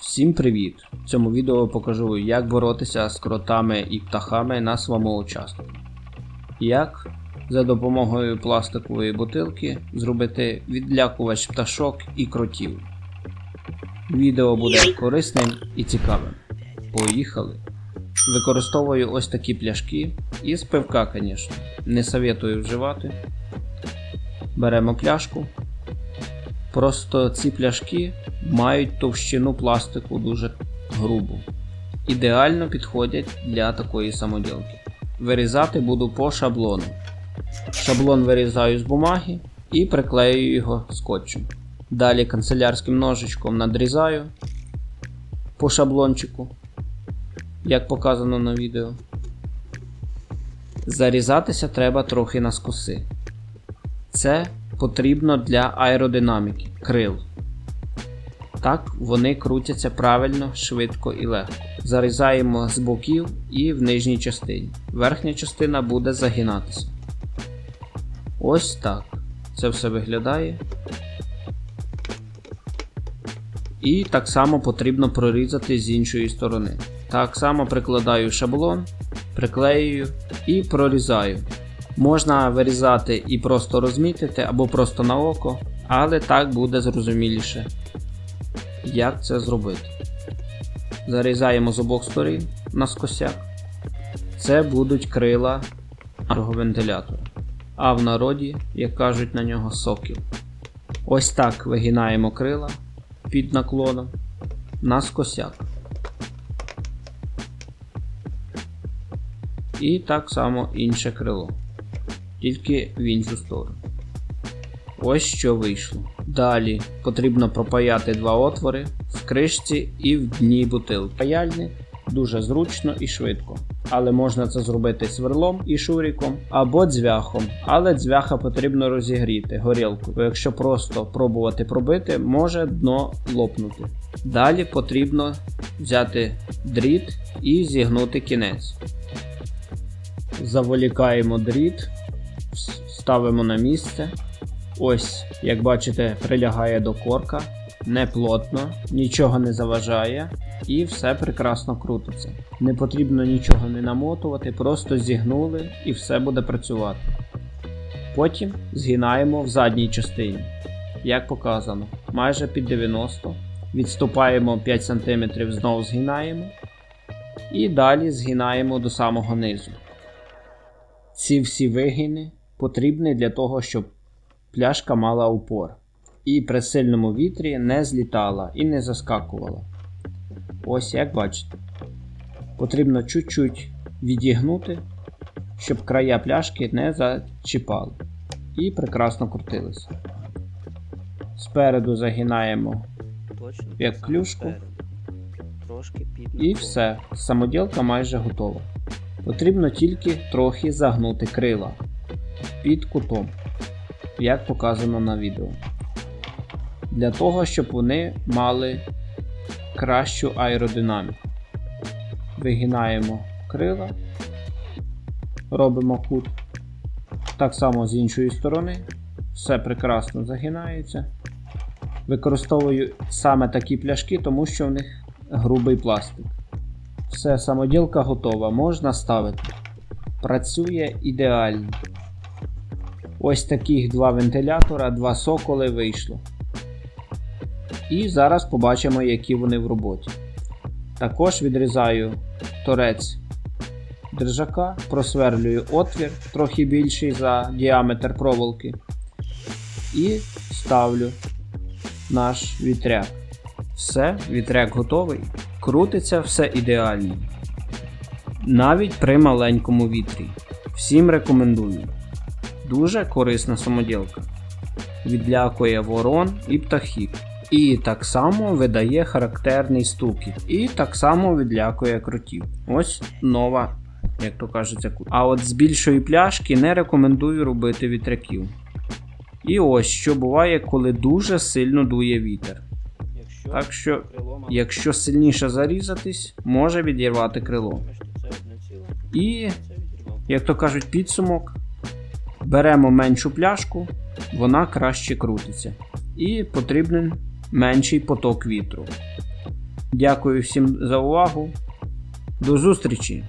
Всім привіт! В цьому відео покажу, як боротися з кротами і птахами на своєму участку. Як за допомогою пластикової бутилки зробити відлякувач пташок і кротів. Відео буде корисним і цікавим. Поїхали! Використовую ось такі пляшки із пивка, звісно. Не советую вживати. Беремо пляшку. Просто ці пляшки мають товщину пластику дуже грубу. Ідеально підходять для такої самоділки. Вирізати буду по шаблону. Шаблон вирізаю з бумаги і приклею його скотчем. Далі канцелярським ножичком надрізаю по шаблончику, як показано на відео. Зарізатися треба трохи на скоси. Це потрібно для аеродинаміки крил. Так вони крутяться правильно, швидко і легко. Зарізаємо з боків і в нижній частині. Верхня частина буде загинатися. Ось так. Це все виглядає. І так само потрібно прорізати з іншої сторони. Так само прикладаю шаблон, приклеюю і прорізаю. Можна вирізати і просто розмітити, або просто на око, але так буде зрозуміліше, як це зробити. Зарізаємо з обох сторін на скосяк. Це будуть крила вентилятора. А в народі, як кажуть на нього, сокіл. Ось так вигинаємо крила під наклоном на скосяк. І так само інше крило тільки в іншу сторону. Ось що вийшло. Далі потрібно пропаяти два отвори в кришці і в дні бутилки. Паяльник дуже зручно і швидко. Але можна це зробити сверлом і шуріком або дзвяхом. Але дзвяха потрібно розігріти горілку, бо якщо просто пробувати пробити, може дно лопнути. Далі потрібно взяти дріт і зігнути кінець. Заволікаємо дріт ставимо на місце. Ось, як бачите, прилягає до корка, не плотно, нічого не заважає і все прекрасно крутиться. Не потрібно нічого не намотувати, просто зігнули і все буде працювати. Потім згинаємо в задній частині, як показано, майже під 90, відступаємо 5 см, знову згинаємо. І далі згинаємо до самого низу. Ці всі вигини потрібний для того, щоб пляшка мала упор. І при сильному вітрі не злітала і не заскакувала. Ось як бачите. Потрібно чуть-чуть відігнути, щоб края пляшки не зачіпали. І прекрасно крутилися. Спереду загинаємо Точно. як клюшку. Трошки І все, самоділка майже готова. Потрібно тільки трохи загнути крила під кутом, як показано на відео. Для того, щоб вони мали кращу аеродинаміку. Вигинаємо крила, робимо кут. Так само з іншої сторони. Все прекрасно загинається. Використовую саме такі пляшки, тому що в них грубий пластик. Все, самоділка готова, можна ставити. Працює ідеально. Ось таких два вентилятора, два соколи вийшло. І зараз побачимо, які вони в роботі. Також відрізаю торець держака, просверлюю отвір трохи більший за діаметр проволоки. І ставлю наш вітряк. Все, вітряк готовий. Крутиться все ідеально. Навіть при маленькому вітрі. Всім рекомендую. Дуже корисна самоділка. Відлякує ворон і птахів. І так само видає характерний стукіт. І так само відлякує кротів. Ось нова, як то кажеться, кут. А от з більшої пляшки не рекомендую робити вітряків. І ось що буває, коли дуже сильно дує вітер. Якщо Так що, якщо сильніше зарізатись, може відірвати крило. І як то кажуть, підсумок. Беремо меншу пляшку, вона краще крутиться. І потрібен менший поток вітру. Дякую всім за увагу. До зустрічі!